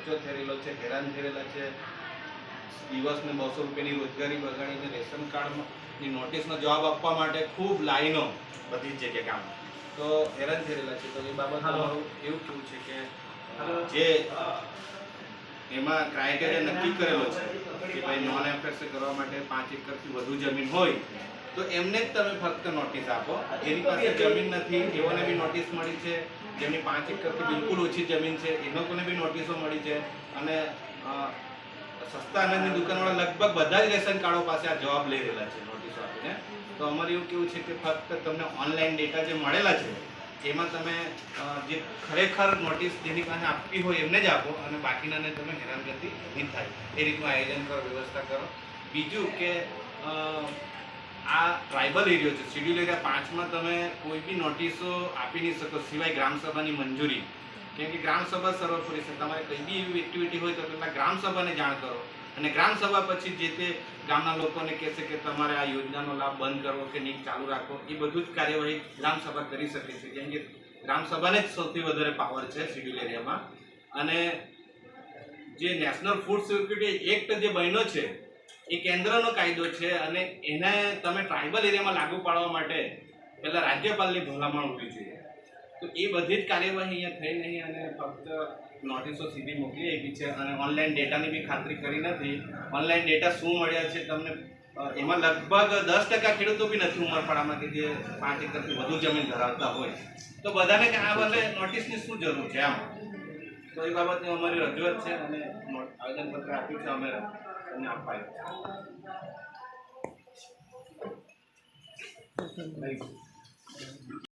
ખર્ચો થયેલો છે હેરાન થયેલા છે. દિવસને બસો રૂપિયાની રોજગારી બગાડીને રેશન કાર્ડની નોટિસનો જવાબ આપવા માટે ખૂબ લાઈનો. બધી જ જગ્યાએ કામ. તો હેરાન થયેલા છે. તો એ બાબત મારું એવું કેવું છે કે જે એમાં ક્રાઇટેરિયા નક્કી કરેલો છે કે ભાઈ નોન એફએસએ કરવા માટે પાંચ એકરથી વધુ જમીન હોય તો એમને જ તમે ફક્ત નોટિસ આપો. જેની પાસે જમીન નથી એઓને બી નોટિસ મળી છે. જેમની પાંચ એકરથી બિલકુલ ઓછી જમીન છે એ લોકોને બી નોટિસો મળી છે. અને સસ્તા અનાજની દુકાનવાળા લગભગ બધા જ રેશન કાર્ડો પાસે આ જવાબ લઈ રહેલા છે નોટિસો આપીને. તો અમારે એવું કેવું છે કે ફક્ત તમને ઓનલાઈન ડેટા જે મળેલા છે એમાં તમે જે ખરેખર નોટિસ જેની પાસે આપવી હોય એમને જ આપો અને બાકીનાને તમે હેરાનગતિ નહીં થાય. એ રીતનું આયોજન કરો વ્યવસ્થા કરો. બીજું કે આ ટ્રાઇબલ એરિયો છે. શિડ્યુલ એરિયા પાંચમાં તમે કોઈ બી નોટિસો આપી નહીં શકો, સિવાય ગ્રામસભાની મંજૂરી. કેમ કે ગ્રામસભા સર્વોપરી છે. તમારે કઈ બી એવી એક્ટિવિટી હોય તો પહેલાં ગ્રામસભાને જાણ કરો. અને ગ્રામસભા પછી જે તે ગામના લોકોને કહેશે કે તમારે આ યોજનાનો લાભ બંધ કરવો કે નહીં, ચાલુ રાખવો, એ બધું જ કાર્યવાહી ગ્રામસભા કરી શકે છે. કેમ કે ગ્રામસભાને જ સૌથી વધારે પાવર છે શિડ્યુલ એરિયામાં અને જે નેશનલ ફૂડ સિક્યુરિટી એક્ટ જે બન્યો છે એ કેન્દ્રનો કાયદો છે અને એને તમે ટ્રાઇબલ એરિયામાં લાગુ પાડવા માટે પહેલાં રાજ્યપાલની ભલામણ હોવી જોઈએ. તો એ બધી જ કાર્યવાહી અહીંયા થઈ નહીં અને ફક્ત નોટિસો સીધી મોકલી આપી છે અને ઓનલાઈન ડેટાની બી ખાતરી કરી નથી. ઓનલાઈન ડેટા શું મળ્યા છે તમને એમાં લગભગ દસ ટકા ખેડૂતો બી નથી ઉમરપાડામાં જે પાંચ એકરથી વધુ જમીન ધરાવતા હોય. તો બધાને કે આ બદલે નોટિસની શું જરૂર છે આમ? તો એ બાબતની અમારી રજૂઆત છે અને આવેદનપત્ર આપ્યું છે અમે તમને અપાયું છે